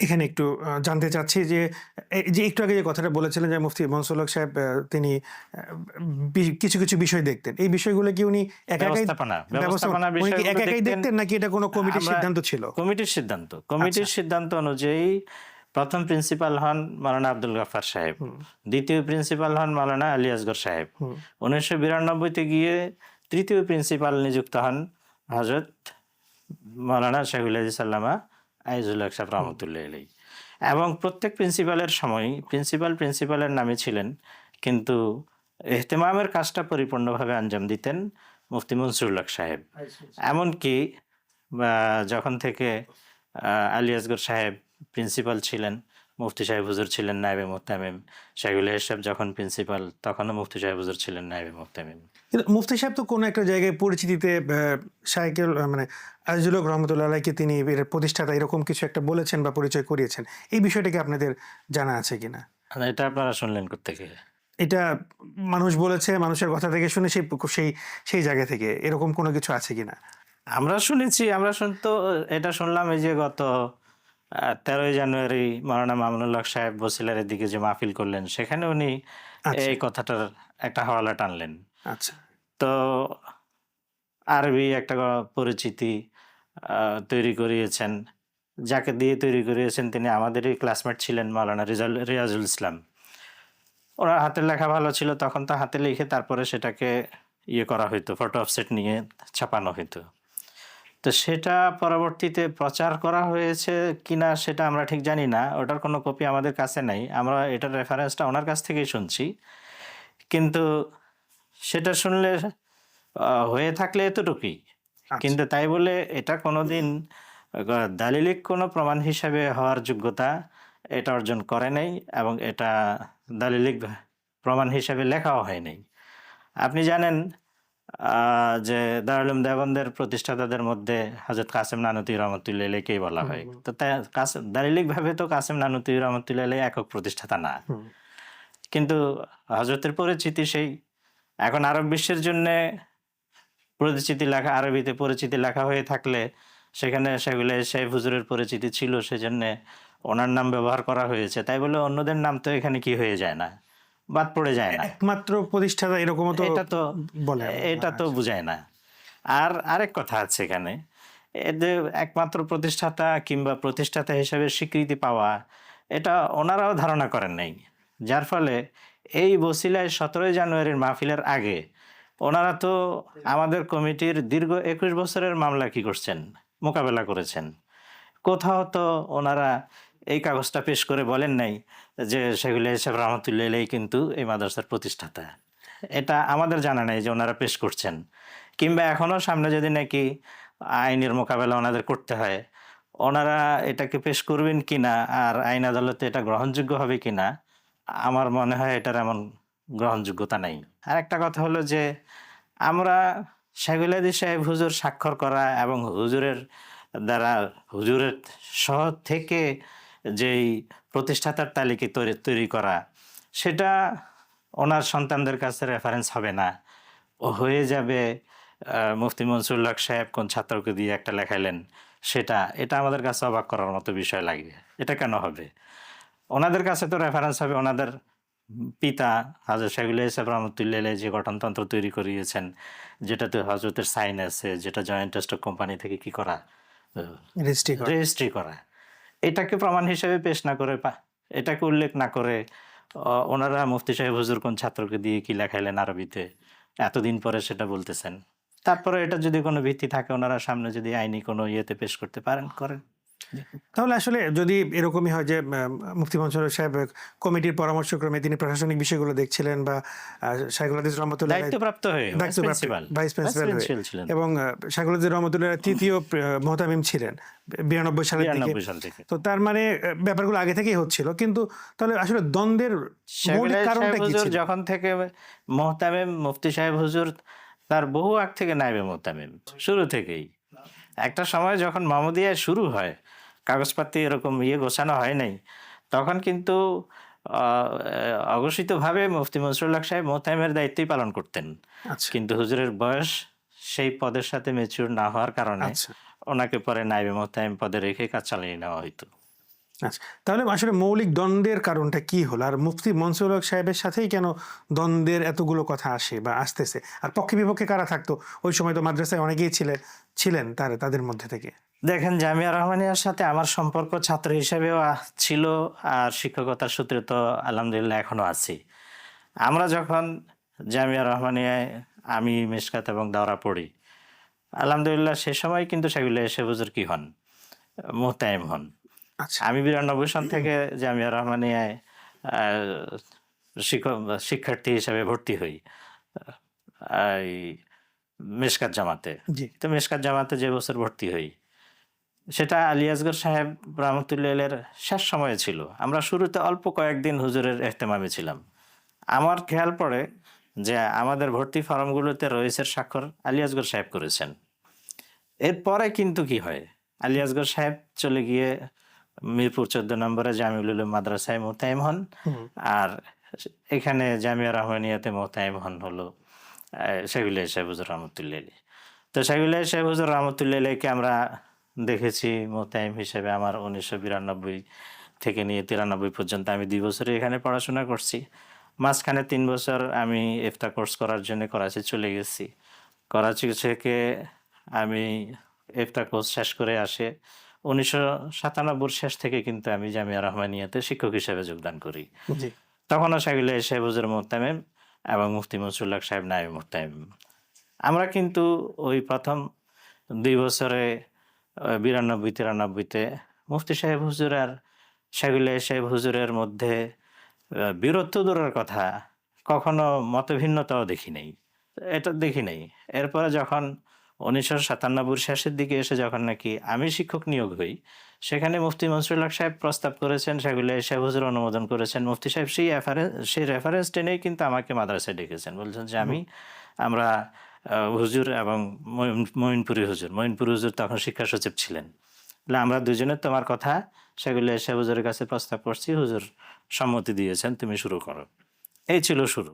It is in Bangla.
এখানে একটু জানতে চাচ্ছি যে যে একটু আগে যে কথাটা বলেছিলেন যে মুফতি মনসুর হক সাহেব তিনি কিছু কিছু বিষয় দেখতেন। এই বিষয়গুলো কি উনি একা একাই দেখতেন? নাকি এটা কোনো কমিটির সিদ্ধান্ত ছিল? কমিটির সিদ্ধান্ত। কমিটির আচ্ছা। সিদ্ধান্ত অনুযায়ী প্রথম প্রিন্সিপাল হন মালানা আব্দুল গাফার সাহেব। দ্বিতীয় প্রিন্সিপাল হন মালানা আলী আসগর সাহেব। উনিশশো বিরানব্বইতে গিয়ে তৃতীয় প্রিন্সিপাল নিযুক্ত হন হজরত মালানা শাহুল আজি সাল্লামা আইজুল সাহেব রহমতুল্লাহ আলী এবং প্রত্যেক প্রিন্সিপালের সময় প্রিন্সিপাল প্রিন্সিপালের নামে ছিলেন কিন্তু এহতেমামের কাজটা পরিপূর্ণভাবে আঞ্জাম দিতেন মুফতি মনসুরুল্লাহ সাহেব। এমনকি বা যখন থেকে আলী আসগর সাহেব প্রিন্সিপাল ছিলেন মুফতি সাহেব হুজুর ছিলেন নাইবে মোহতামিম শাহুল সাহেব যখন প্রিন্সিপাল তখনও মুফতি সাহেব হুজুর ছিলেন নাইবে মোহতামিম। মুফতি সাহেব তো কোনো একটা জায়গায় পরিচিতিতে সাইকেল মানে আজিজুল হক রহমতুল্লাহ আলাইকে তিনি এর প্রতিষ্ঠাতা এরকম কিছু একটা বলেছেন বা পরিচয় করিয়েছেন। এই বিষয়টা কি আপনাদের জানা আছে কিনা? এটা আপনারা শুনলেন কোথেকে এটা মানুষ বলেছে মানুষের কথা থেকে শুনে সেই সেই সেই জায়গা থেকে। এরকম কোনো কিছু আছে কিনা? আমরা শুনেছি আমরা শুনতো এটা শুনলাম এই যে গত তেরোই জানুয়ারি মাওলানা মামুনুল্লাহ সাহেব বসিলারের দিকে যে মাহফিল করলেন সেখানে উনি আচ্ছা। এই কথাটার একটা হাওয়ালা টানলেন। আচ্ছা। তো আরবি একটা পরিচিতি তৈরি করিয়েছেন। যাকে দিয়ে তৈরি করিয়েছেন তিনি আমাদেরই ক্লাসমেট ছিলেন মাওলানা রিজাল রিয়াজুল ইসলাম। ওরা হাতের লেখা ভালো ছিল, তখন তো হাতে লিখে তারপরে সেটাকে ইয়ে করা হইতো ফটো অফসেট নিয়ে ছাপানো হইতো। তো সেটা পরবর্তীতে প্রচার করা হয়েছে কিনা সেটা আমরা ঠিক জানি না, ওটার কোনো কপি আমাদের কাছে নাই। আমরা এটার রেফারেন্সটা ওনার কাছ থেকেই শুনছি। কিন্তু সেটা শুনলে হয়ে থাকলে এতটুকুই। কিন্তু তাই বলে এটা কোনোদিন দালিলিক কোনো প্রমাণ হিসাবে হওয়ার যোগ্যতা এটা অর্জন করে নাই এবং এটা দালিলিক প্রমাণ হিসাবে লেখাও হয় নাই। আপনি জানেন যে দারুলুম দেবন্দের প্রতিষ্ঠাতাদের মধ্যে হজরত কাসেম নানুতি রহমতুল্লাহকেই বলা হয়। তো দালিলিকভাবে তো কাসেম নানুতি রহমতুল্লাহ একক প্রতিষ্ঠাতা না। কিন্তু হজরতের পরিচিতি সেই এখন আরব বিশ্বের জন্যে পরিচিতি লেখা আরবিতে পরিচিতি লেখা হয়ে থাকলে সেখানে সেগুলো সাহেব হুজুরের পরিচিতি ছিল সেজন্য ওনার নাম ব্যবহার করা হয়েছে। তাই বলে অন্যদের নাম তো এখানে কি হয়ে যায় না? বাদ পড়ে যায় না। একমাত্র প্রতিষ্ঠাতা এরকমও তো এটা তো বলে। এটা তো বুঝায় না। আর আরেক কথা আছে এখানে। এদের একমাত্র প্রতিষ্ঠাতা কিংবা প্রতিষ্ঠাতা হিসেবে স্বীকৃতি পাওয়া এটা ওনারাও ধারণা করেন নাই। যার ফলে এই বসিলায় সতেরোই জানুয়ারির মাহফিলের আগে ওনারা তো আমাদের কমিটির দীর্ঘ একুশ বছরের মামলা কি করছেন, মোকাবেলা করেছেন। কোথাও তো ওনারা এই কাগজটা পেশ করে বলেন নাই যে সেগুলো হিসাব রহমতুল্লাহ কিন্তু এই মাদ্রাসার প্রতিষ্ঠাতা। এটা আমাদের জানা নেই যে ওনারা পেশ করছেন। কিংবা এখনও সামনে যদি নাকি আইনের মোকাবেলা ওনাদের করতে হয়, ওনারা এটাকে পেশ করবেন কিনা আর আইন আদালতে এটা গ্রহণযোগ্য হবে কিনা আমার মনে হয় এটার এমন গ্রহণযোগ্যতা নেই। আর একটা কথা হলো যে, আমরা শাগুলাদি সাহেব হুজুর স্বাক্ষর করা এবং হুজুরের দ্বারা হুজুরের সহ থেকে যেই প্রতিষ্ঠাতার তালিকা তৈরি তৈরি করা, সেটা ওনার সন্তানদের কাছে রেফারেন্স হবে না। ও হয়ে যাবে মুফতি মনসুল্লাহ সাহেব কোন ছাত্রকে দিয়ে একটা লেখাইলেন, সেটা, এটা আমাদের কাছে অবাক করার মতো বিষয় লাগবে। এটা কেন হবে? ওনাদের কাছে তো রেফারেন্স হবে ওনাদের পিতা হাজর শাহুল ইসলাম রহমতুল্লাহ যে গঠনতন্ত্র তৈরি করিয়েছেন যেটাতে হজরতের সাইন আছে যেটা জয়েন্ট স্টক কোম্পানি থেকে কি করা? রেজিস্ট্রি করে। এটাকে প্রমাণ হিসেবে পেশ না করে পা- এটাকে উল্লেখ না করে ওনারা মুফতি সাহেব হুজুর কোন ছাত্রকে দিয়ে কি লেখাইলেন আরবিতে? এতদিন পরে সেটা বলতেছেন। তারপরে এটা যদি কোনো ভিত্তি থাকে ওনারা সামনে যদি আইনি কোনো ইয়েতে পেশ করতে পারেন করেন। তাহলে আসলে যদি এরকমই হয় যে মুফতি মনসুর সাহেব কমিটির পরামর্শক্রমে তিনি প্রশাসনিক বিষয়গুলো দেখছিলেন বা শাইকুল আদিস রহমতুল্লাহ দায়িত্বপ্রাপ্ত হয়ে ভাইস প্রিন্সিপাল এবং শাইকুল আদিস রহমতুল্লাহ তৃতীয় মোহতামিম ছিলেন বিরানব্বই সালের দিকে। তো তার মানে ব্যাপারগুলো আগে থেকেই হচ্ছিল। কিন্তু তাহলে আসলে দ্বন্দ্বের মৌলিক কারণটা কি ছিল? যখন থেকে মোহতামিম মুফতি সাহেব হুজুর তার বহু আগ থেকে নাইবে মোহতামিম শুরু থেকেই। একটা সময় যখন মামুদিয়া শুরু হয় কাগজপাতি এরকম ইয়ে গোছানো হয় নাই। তখন কিন্তু আহ, অঘোষিতভাবে মুফতি মনসুরুল্লাহ সাহেব মোতাইমের দায়িত্বই পালন করতেন। আচ্ছা। কিন্তু হুজুরের বয়স সেই পদের সাথে মেচুর না হওয়ার কারণে আচ্ছা। ওনাকে পরে নাইবে মোতাইম পদে রেখে কাজ চালিয়ে নেওয়া হইতো। আচ্ছা তাহলে আসলে মৌলিক দ্বন্দ্বের কারণটা কি হলো? আর মুফতি মনসুর হক সাহেবের সাথেই কেন দ্বন্দ্বের এতগুলো কথা আসে বা আসতেছে? আর পক্ষে বিপক্ষে কারা থাকতো? ওই সময় তো মাদ্রাসায় অনেকেই ছিলেন ছিলেন তার, তাদের মধ্যে থেকে। দেখেন, জামিয়া রহমানিয়ার সাথে আমার সম্পর্ক ছাত্র হিসেবেও ছিল, আর শিক্ষকতার সূত্রে তো আলহামদুলিল্লাহ এখনও আছি। আমরা যখন জামিয়া রহমানিয়ায় আমি মেশকাত এবং দাওরা পড়ি, আলহামদুলিল্লাহ সে সময় কিন্তু সেগুলো এসে বুজুর কি হন? মোহতায়েম হন। আমি বিরানব্বই সন থেকে জামিয়া রহমানিয়ায় শিক্ষক শিক্ষার্থী হিসেবে ভর্তি হই এই মেশকাত জামাতে। তো মেশকাত জামাতে যে বছর ভর্তি হই সেটা আলী আসগর সাহেব রহমতুল্লাহের শেষ সময়ে ছিল। আমরা শুরুতে অল্প কয়েকদিন হুজুরের এহতেমামে ছিলাম। আমার খেয়াল পড়ে যে আমাদের ভর্তি ফর্মগুলোতে রয়েছের স্বাক্ষর আলী আসগর সাহেব করেছেন। এরপরে কিন্তু কি হয়? আলী আসগর সাহেব চলে গিয়ে মিরপুর চোদ্দ নম্বরে জামিউল মাদ্রাসায় মোতায়েম হন। আর এখানে জামিয়া রহমানিয়াতে মোতায়েম হন হলো সেগুলো সাহেবুজুর রহমতুল্লাহ। তো সেগুলো সাহেবুজুর রহমতুল্লাহ আলীকে আমরা দেখেছি মোতায়েম হিসেবে আমার উনিশশো বিরানব্বই থেকে নিয়ে তিরানব্বই পর্যন্ত আমি দুই বছরই এখানে পড়াশোনা করছি। মাঝখানে তিন বছর আমি এফতা কোর্স করার জন্য করাচি চলে গেছি। করাচি থেকে আমি এফতা কোর্স শেষ করে আসে উনিশশো সাতানব্বই শেষ থেকে কিন্তু আমি জামিয়া রহমানিয়াতে শিক্ষক হিসেবে যোগদান করি। তখনও সেগুলো সাহেব হুজুর মোহতামেম এবং মুফতি মনসুল্লাহ সাহেব নাইব মোহতামেম। আমরা কিন্তু ওই প্রথম দুই বছরে বিরানব্বই তিরানব্বইতে মুফতি সাহেব হুজুর আর সেগুলো সাহেব হুজুরের মধ্যে বীরত্ব দূরের কথা কখনো মতভিন্নতাও দেখি নাই। এটা দেখি নাই। এরপরে যখন উনিশশো সাতানব্বই শেষের দিকে এসে যখন নাকি আমি শিক্ষক নিয়োগ হই, সেখানে মুফতি মনসুরুল্লাহ সাহেব প্রস্তাব করেছেন, সেগুলো সাহেব হুজুর অনুমোদন করেছেন। মুফতি সাহেব সেই সেই রেফারেন্স টেনেই কিন্তু আমাকে মাদ্রাসায় ডেকেছেন। বলছেন যে আমি, আমরা হুজুর এবং মঈন- মঈনপুরি হুজুর মঈনপুরি হুজুর তখন শিক্ষা সচিব ছিলেন। আমরা দুজনে তোমার কথা, সেগুলো সাহেব হুজুরের কাছে প্রস্তাব করছি, হুজুর সম্মতি দিয়েছেন, তুমি শুরু করো। এই ছিল শুরু।